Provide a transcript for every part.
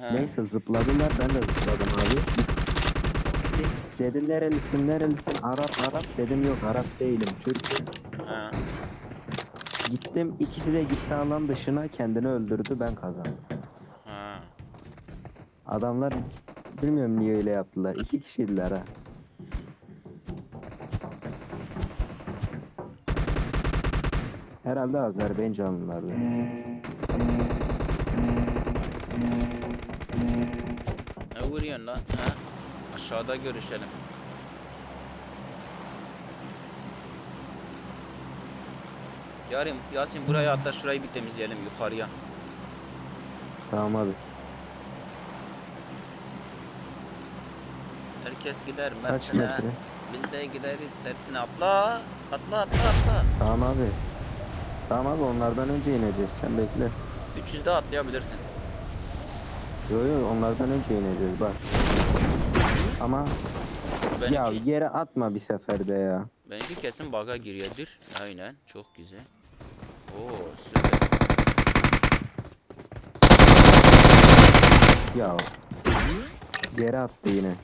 He. Neyse zıpladılar ben de zıpladım abi. Dedim nerelisin nerelisin Arap Arap dedim yok Arap değilim Türk'üm. He. Gittim ikisi de gitti alan dışına kendini öldürdü ben kazandım. He. Adamlar bilmiyorum niye öyle yaptılar. İki kişiydiler ha. Herhalde Azerbaycanlılardı. Ne vuruyorsun lan? He. Aşağıda görüşelim. Yarim, Yasin buraya atla şurayı bir temizleyelim yukarıya. Tamam abi. Herkes gider Kaç Mersin'e. metre? Biz de gideriz tersine atla. Atla atla atla. Tamam abi. Tamam abi onlardan önce ineceğiz. Sen bekle. 300'de atlayabilirsin. Yo yo onlardan önce ineceğiz bak. Ama ya Benimki, yere atma bir seferde ya. benimki kesin baga giriyordur. Aynen çok güzel. Oo süper. Ya yere attı yine.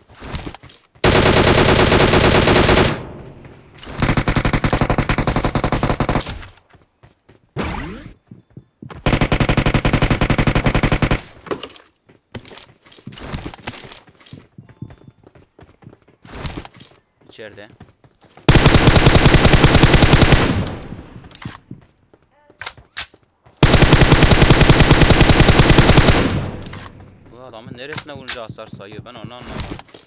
İçeride. Bu adamın neresine vurunca hasar sayıyor ben onu anlamadım.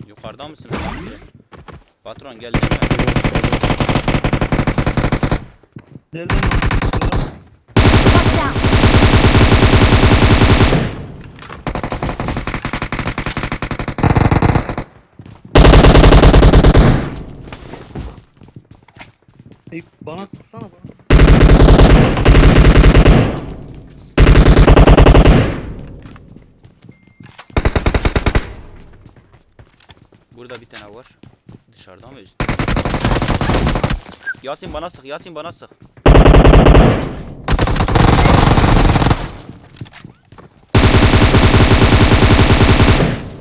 Yukarıda mısın lan biri? Patron gel deme. Nereden Watch out! Eyüp bana sıksana bana. Burada bir tane var. Dışarıda mı üst? Yasin bana sık, Yasin bana sık.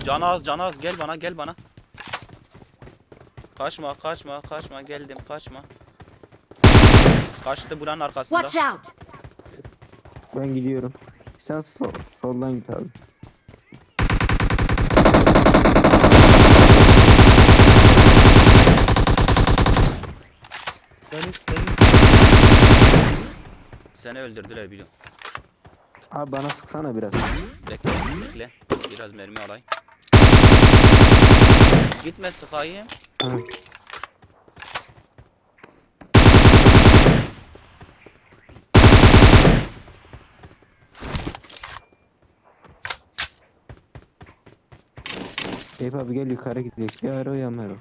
Canaz, Canaz gel bana, gel bana. Kaçma, kaçma, kaçma, geldim, kaçma. Kaçtı buranın arkasında. Watch out! Ben gidiyorum. Sen sol, soldan git abi. Seni öldürdüler biliyorum. Abi bana sıksana biraz. Bekle, bekle. Biraz mermi alayım. Gitme sıkayım. Ha. Eyüp abi gel yukarı gidelim. Bir ara ya Mero.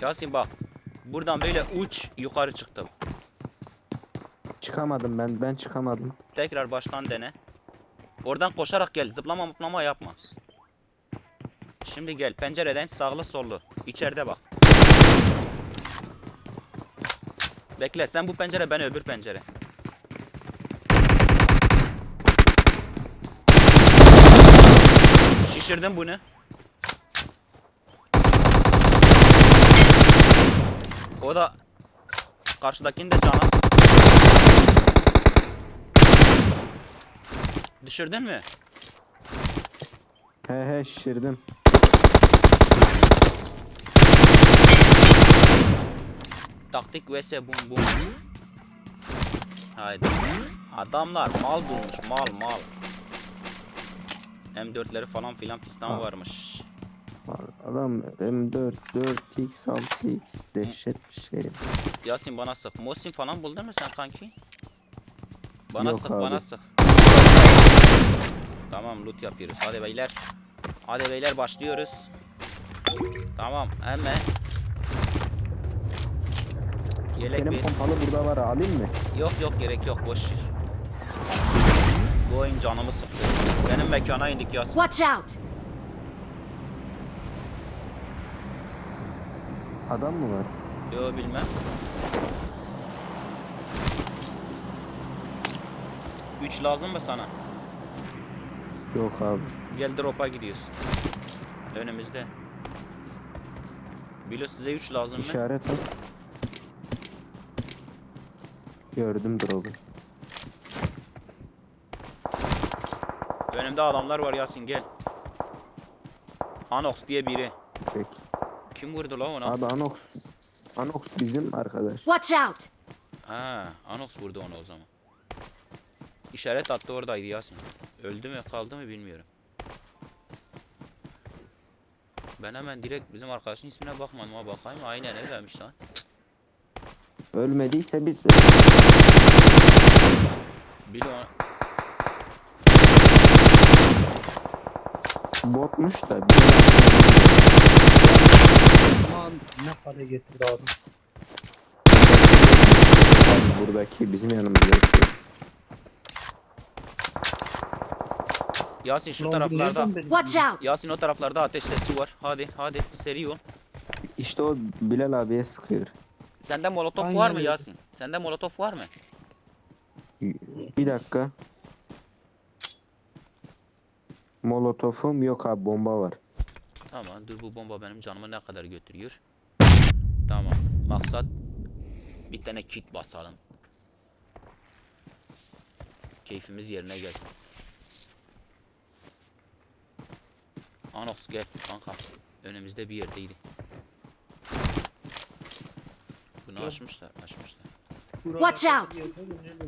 Yasin bak. Buradan böyle uç yukarı çıktım. Çıkamadım ben. Ben çıkamadım. Tekrar baştan dene. Oradan koşarak gel. Zıplama mıplama yapma. Şimdi gel. Pencereden sağlı sollu. İçeride bak. Bekle. Sen bu pencere ben öbür pencere. Şişirdim bunu. O da karşıdakini de cana. Düşürdün mü? He he şişirdim. Taktik vs bum bum. Haydi. Adamlar mal bulmuş mal mal. M4'leri falan filan fistan varmış. Adam M4, 4x, 6x dehşet bir şey. Yasin bana sık. Mosin falan buldun mu sen kanki? Bana Yok sık abi. bana sık. Tamam loot yapıyoruz. Hadi beyler. Hadi beyler başlıyoruz. Tamam hemen. Yelek Senin bir. pompalı burada var alayım mı? Yok yok gerek yok boş. Bu oyun canımı sıktı. Benim mekana indik Yasin. Watch out! Adam mı var? Yo bilmem. Üç lazım mı sana? Yok abi. Gel drop'a gidiyoruz. Önümüzde. Bilo size 3 lazım mı? İşaret at. Gördüm drop'u. Önümde adamlar var Yasin gel. Anox diye biri. Kim vurdu lan ona? Abi Anox. Anox bizim arkadaş. Watch out! Ha, Anox vurdu onu o zaman. İşaret attı oradaydı Yasin. Öldü mü kaldı mı bilmiyorum. Ben hemen direkt bizim arkadaşın ismine bakmadım ama bakayım aynen öylemiş lan. Ölmediyse biz Bilo botmuş da Aman ne kale getirdi adam. Buradaki bizim yanımızdaki. Yasin şu Ulan bu taraflarda nereden benim Watch out! Yasin o taraflarda ateş sesi var. Hadi hadi seri ol. İşte o Bilal abiye sıkıyor. Sende molotof Aynen var mı öyle. Yasin? Sende molotof var mı? Bir dakika. Molotofum yok abi bomba var. Tamam dur bu bomba benim canımı ne kadar götürüyor. Tamam maksat bir tane kit basalım. Keyfimiz yerine gelsin. Anox gel kanka. Önümüzde bir yerdeydi. Bunu Yok. açmışlar, açmışlar. Watch out.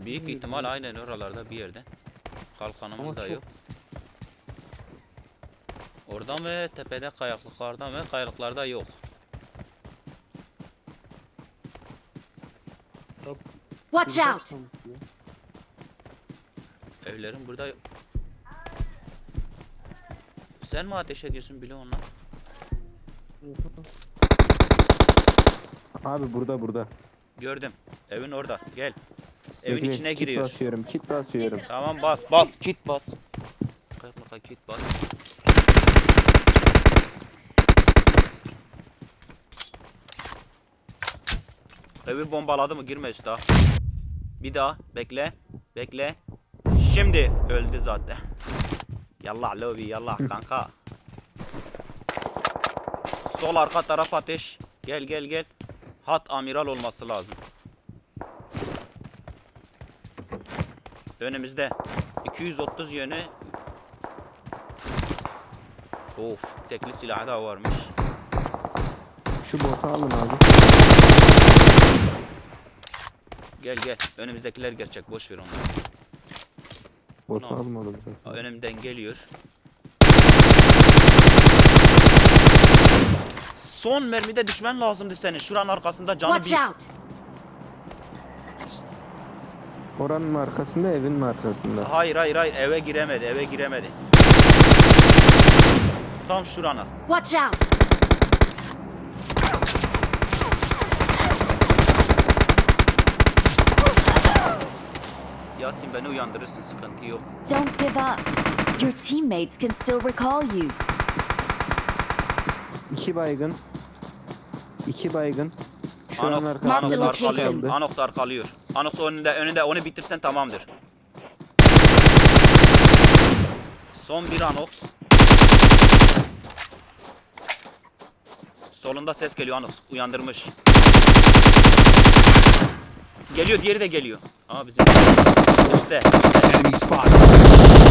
Büyük ihtimal aynen oralarda bir yerde. Kalkanımız Ama da çok- yok. Orada mı? Tepede kayaklıklarda mı? Kayalıklarda yok. Watch out! Evlerin burada yok. Sen mi ateş ediyorsun bile onunla? Abi burada burada. Gördüm. Evin orada. Gel. Evin Bekle, içine kit giriyor. basıyorum, kit basıyorum. Tamam bas bas. Kit bas. Kayaklıka kit bas. Evi bombaladı mı? Girme üstü ha. Bir daha. Bekle. Bekle. Şimdi öldü zaten. Yallah lobi yallah kanka. Sol arka taraf ateş. Gel gel gel. Hat amiral olması lazım. Önümüzde. 230 yönü. Of, tekli silah da varmış. Şu botu alın abi. Gel gel. Önümüzdekiler gerçek. Boş ver onları. Botu Bunu al. almadım zaten. Önümden geliyor. Son mermide düşmen lazımdı senin. Şuranın arkasında canı Watch bir. out! Oranın arkasında, evin arkasında. Hayır hayır hayır eve giremedi eve giremedi. Tam şurana. Watch out! Yasin beni uyandırırsın sıkıntı yok. Don't give up. Your teammates can still recall you. İki baygın. İki baygın. Şuranın Anox, arkasında Anox Marked location. arkalıyor. Anox arkalıyor. Anox önünde önünde onu bitirsen tamamdır. Son bir Anox. Solunda ses geliyor Anox. Uyandırmış. Geliyor diğeri de geliyor. Aa bizim üstte. Enemy.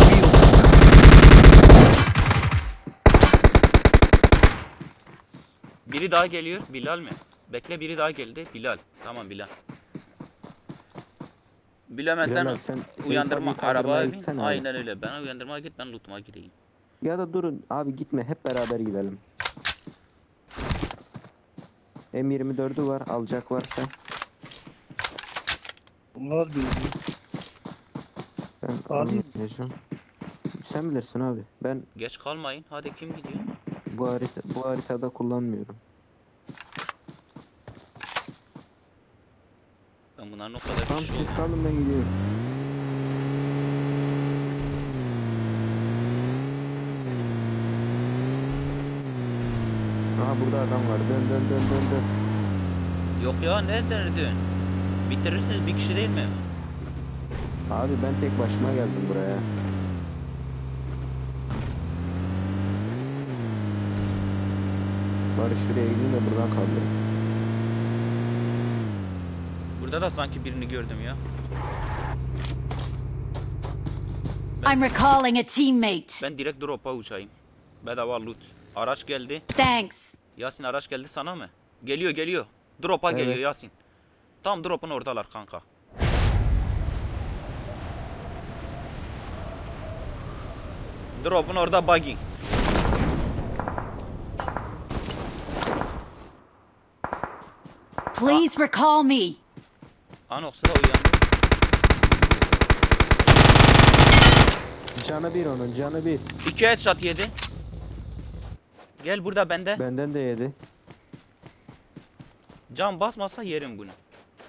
Field Biri daha geliyor. Bilal mi? Bekle biri daha geldi. Bilal. Tamam Bilal. Bilal hemen sen sen uyandırma Eyüp abiyi arabaya bin. Aynen öyle. Ben uyandırmaya git ben lootuma gireyim. Ya da durun abi gitme hep beraber gidelim. M24'ü var alacak varsa Bunlar bir ben Alayım. almayacağım. Sen bilirsin abi. Ben Geç kalmayın. Hadi kim gidiyor? bu harita bu haritada kullanmıyorum. Ben bunların o kadar Tamam kişi siz olduğunu- kalın ben gidiyorum. Aha burada adam var. Dön dön dön dön dön. Yok ya nereden dön? Bitirirsiniz bir kişi değil mi? Abi ben tek başıma geldim buraya. Barış şuraya inin de buradan kaldır. Burada da sanki birini gördüm ya. I'm recalling a teammate. Ben direkt drop'a uçayım. Bedava loot. Araç geldi. Thanks. Yasin araç geldi sana mı? Geliyor geliyor. Drop'a Evet. geliyor Yasin. Tam drop'un oradalar kanka. Drop'un orada buggy. Please recall me. Anox da uyandı. Canı bir onun canı bir. İki headshot yedi. Gel burada bende. Benden de yedi. Can basmasa yerim bunu.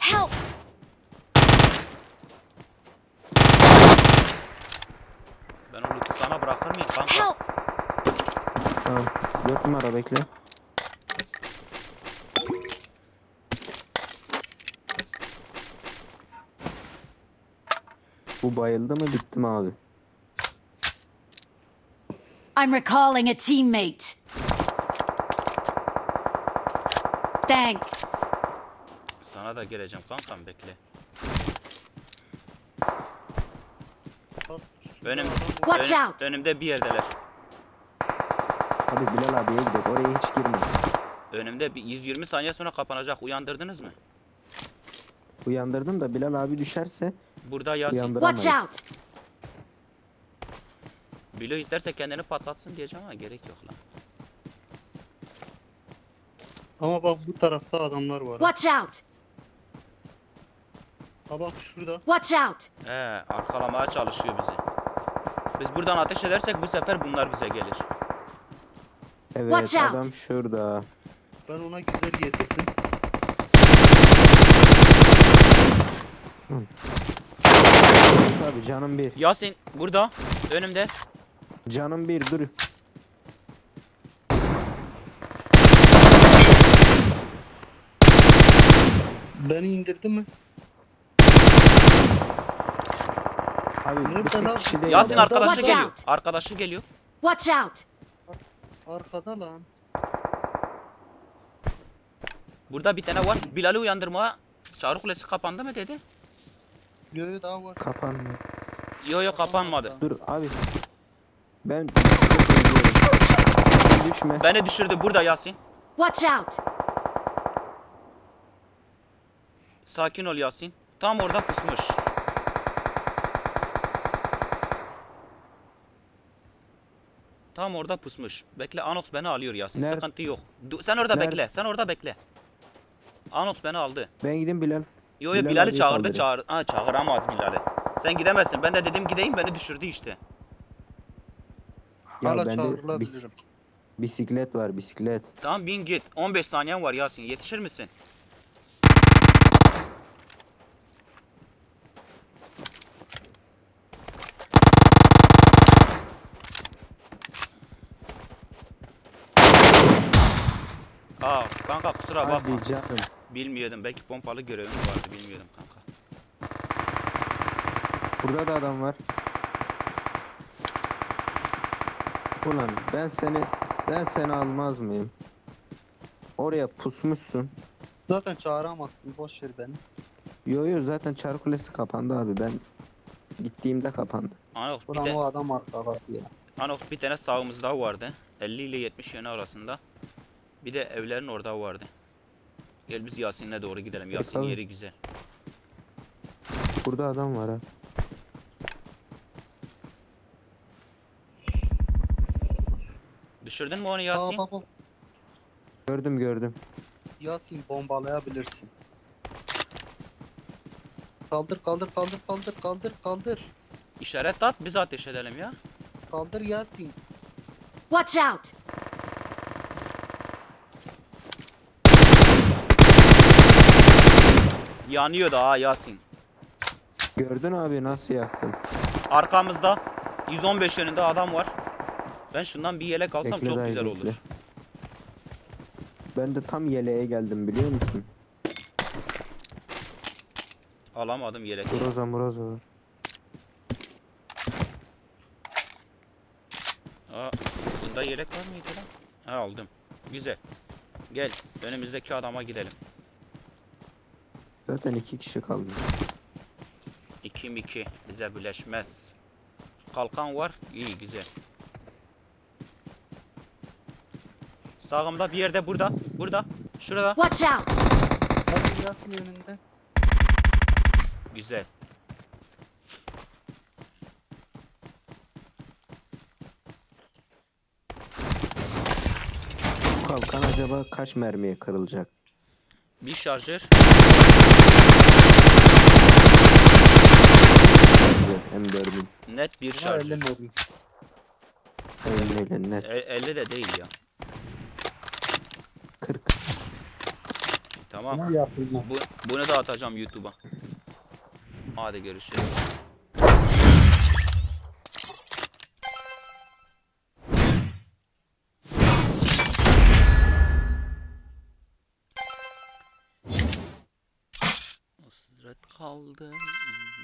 Help! Ben o loot'u sana bırakır mıyım kanka? Help! Tamam. Dört numara bekle. Bu bayıldı mı bitti mi abi? I'm recalling a teammate. Thanks. Sana da geleceğim kankam bekle. Önüm. Watch önüm- out. önümde bir yerdeler. Hadi Bilal abiye gidelim. Oraya hiç girme. Önümde bir 120 saniye sonra kapanacak. Uyandırdınız mı? Uyandırdım da Bilal abi düşerse Burada Yasin. uyandıramayız. Watch out. Bilo isterse kendini patlatsın diyeceğim ama gerek yok lan. Ama bak bu tarafta adamlar var. ha. Watch out. Ha bak şurada. Watch out. He, arkalamaya çalışıyor bizi. Biz buradan ateş edersek bu sefer bunlar bize gelir. Evet Watch out. adam şurada. Ben ona güzel yedirdim. Tabii canım bir. Yasin burada. Önümde. Canım bir dur. Beni indirdi mi? Abi Nerede bir tek lan? kişi değil. Yasin arkadaşı Watch geliyor. out. Arkadaşı geliyor. Watch out. Arkada lan. Burada bir tane var. Bilal'i uyandırmaya. Çağrı Kulesi kapandı mı dedi. Yo yo daha var. Kapanmıyor. Yo yo kapanmadı. Dur abi. Ben çok üzülüyorum. Düşme. Beni düşürdü burada Yasin. Watch out. Sakin ol Yasin. Tam orada pusmuş. Tam orada pusmuş. Bekle Anox beni alıyor Yasin. Nerede? Sıkıntı yok. Du- sen orada Nerede? bekle. Sen orada bekle. Anox beni aldı. Ben gideyim Bilal. Yo yo Bilal Bilal'i çağırdı çağır. Ha çağıramaz Bilal'i. Sen gidemezsin. Ben de dedim gideyim beni düşürdü işte. Ya Hala bende bis- bisiklet var bisiklet. Tamam bin git. 15 saniyen var Yasin. Yetişir misin? Kanka kusura bakma. Hadi canım. Bilmiyordum. Belki pompalı görevim vardı. Bilmiyordum kanka. Burada da adam var. Ulan ben seni ben seni almaz mıyım? Oraya pusmuşsun. Zaten çağıramazsın. Boş ver beni. Yo yo zaten çark kulesi kapandı abi. Ben gittiğimde kapandı. Anox bir, te- o adam arkada ya. Anox bir tane sağımızda vardı. 50 ile 70 yönü arasında. Bir de evlerin orada vardı. Gel biz Yasin'le doğru gidelim. Yasin tabii. yeri güzel. Burada adam var ha. Düşürdün mü onu Aa Yasin? bak bak. Gördüm gördüm. Yasin bombalayabilirsin. Kaldır kaldır kaldır kaldır kaldır kaldır. İşaret at biz ateş edelim ya. Kaldır Yasin. Watch out. Yanıyor da ha Yasin. Gördün abi nasıl yaktım. Arkamızda 115 yönünde adam var. Ben şundan bir yelek alsam Bekle çok dayı, güzel bekle. olur. Ben de tam yeleğe geldim biliyor musun? Alamadım yelek. Groza mroza var. Aa, bunda yelek var mıydı lan? Ha aldım. Güzel. Gel önümüzdeki adama gidelim. Zaten iki kişi kaldı. 2 2 bize birleşmez. Kalkan var. iyi güzel. Sağımda bir yerde burada. Burada. Şurada. Watch out! Hadi Yasin önünde. Güzel. Bu kalkan acaba kaç mermiye kırılacak? Bir şarjör. M4'ün Net bir şarjör. elliyle net E, 50 de değil ya. 40. Tamam. Bu, bunu da atacağım YouTube'a. Hadi görüşürüz. Hasret kaldı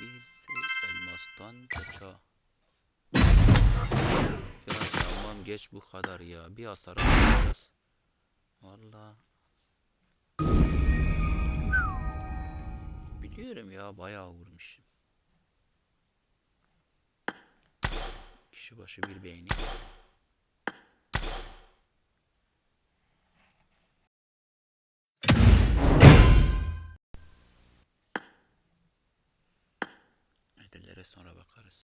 bir elmastan kaça. Ya tamam geç bu kadar ya. Bir hasar alacağız. Valla. Biliyorum ya bayağı vurmuşum. Kişi başı bir beğeni. Sonra bakarız.